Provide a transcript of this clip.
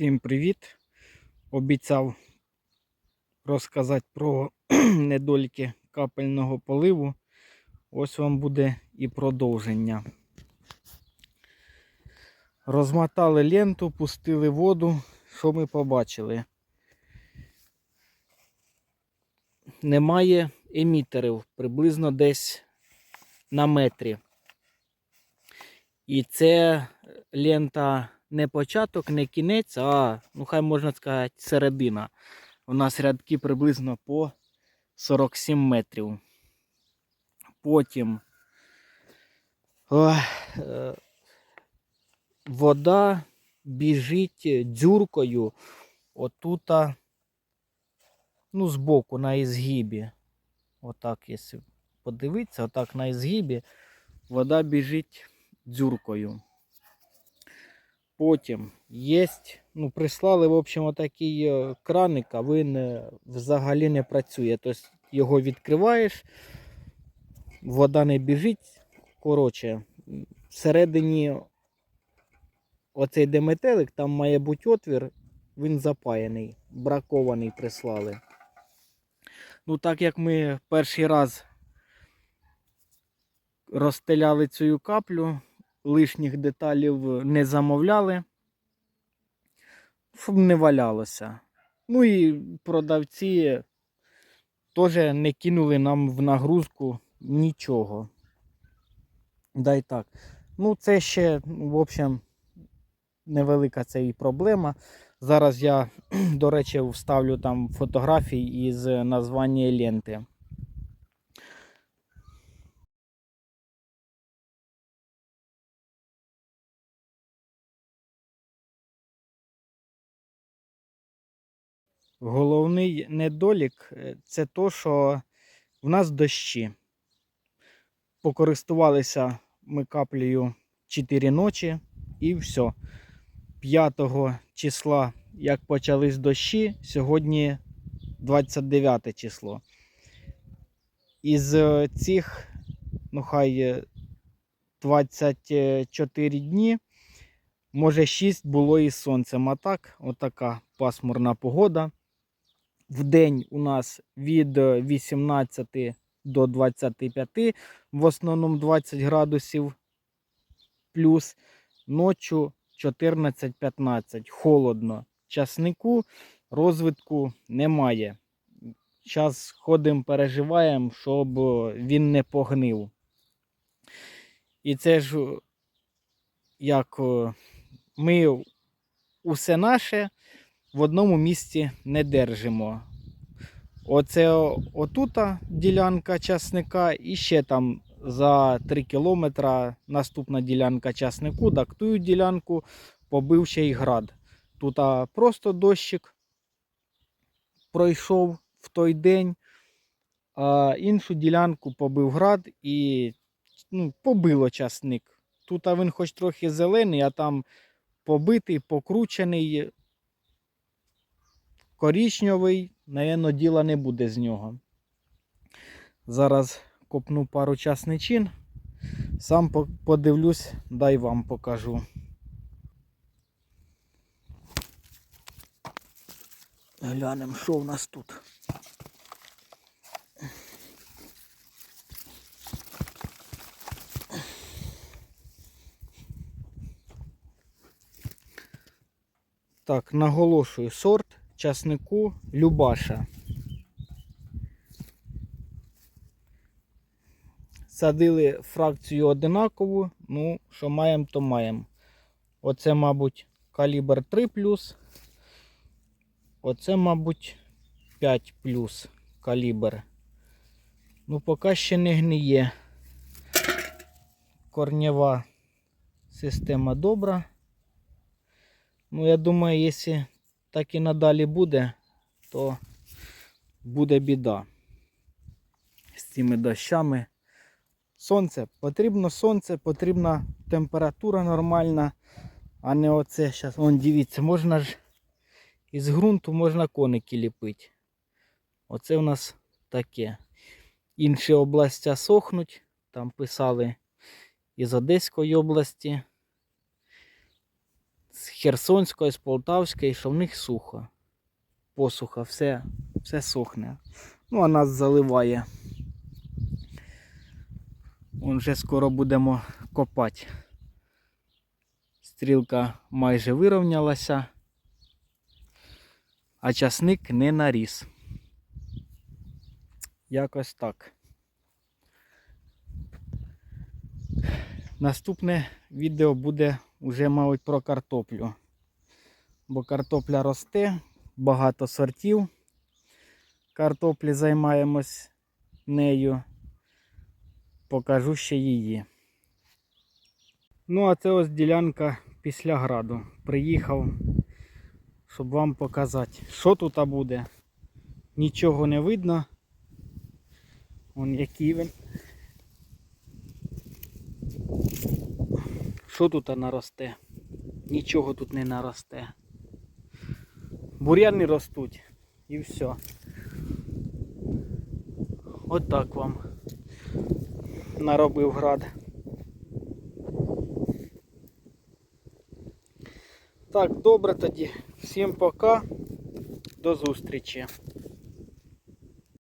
Всім привіт! Обіцяв розказати про недоліки капельного поливу. Ось вам буде і продовження. Розмотали ленту, пустили воду. Що ми побачили? Немає емітерів приблизно десь на метрі. І це лента не початок, не кінець, а, ну хай можна сказати, середина. У нас рядки приблизно по 47 метрів. Потім ох, е, вода біжить дзюркою отута, ну, збоку на ізгибі. Отак, якщо подивитися, отак на ізгибі, вода біжить дзюркою. Потім є, ну, прислали, в общем, отакий е, краник, а він е, взагалі не працює. Тобто його відкриваєш, вода не біжить. Коротше, всередині оцей де метелик, там має бути отвір, він запаяний, бракований прислали. Ну, так як ми перший раз розстеляли цю каплю, лишніх деталів не замовляли, щоб не валялося. Ну і продавці теж не кинули нам в нагрузку нічого. Дай так. Ну, це ще, в общем, невелика це і проблема. Зараз я, до речі, вставлю там фотографії із названня ленти. Головний недолік е, це то, що в нас дощі. Покористувалися ми каплею 4 ночі і все. 5 числа, як почались дощі, сьогодні 29 число. Із е, цих, ну хай е, 24 дні, може 6 було із сонцем. А так, отака пасмурна погода. В день у нас від е, 18 до 25, в основному 20 градусів плюс, ночі 14-15. Холодно. Часнику розвитку немає. Зараз ходимо, переживаємо, щоб е, він не погнив. І це ж е, як е, ми усе наше в одному місці не держимо. Оце отута ділянка часника і ще там за 3 кілометра наступна ділянка часнику, так ту ділянку побив ще й град. Тут просто дощик пройшов в той день, а іншу ділянку побив град і ну, побило часник. Тут він хоч трохи зелений, а там побитий, покручений, корічньовий, Наверно, діла не буде з нього. Зараз копну пару часничин, сам подивлюсь, дай вам покажу. Глянемо, що в нас тут. Так, наголошую сорт часнику Любаша. Садили фракцію одинакову, ну, що маємо, то маємо. Оце, мабуть, калібр 3 Оце, мабуть, 5 калібр. Ну, поки ще не гниє. Корнєва система добра. Ну, я думаю, якщо так і надалі буде, то буде біда з цими дощами. Сонце, потрібно сонце, потрібна температура нормальна, а не оце зараз. Вон дивіться, можна ж із ґрунту можна коники ліпити. Оце у нас таке. Інші областя сохнуть. Там писали із Одеської області. З Херсонської, з Полтавської, що в них сухо. Посуха, все, все сохне. Ну, а нас заливає. Вон вже скоро будемо копати. Стрілка майже вирівнялася, а часник не наріс. Якось так. Наступне відео буде вже, мабуть, про картоплю. Бо картопля росте, багато сортів. Картоплі займаємось нею. Покажу ще її. Ну, а це ось ділянка після граду. Приїхав, щоб вам показати, що тут буде. Нічого не видно. Вон який він. Що тут наросте? Нічого тут не наросте. Бур'яни ростуть і все. От так вам наробив град. Так, добре тоді. Всім пока. До зустрічі.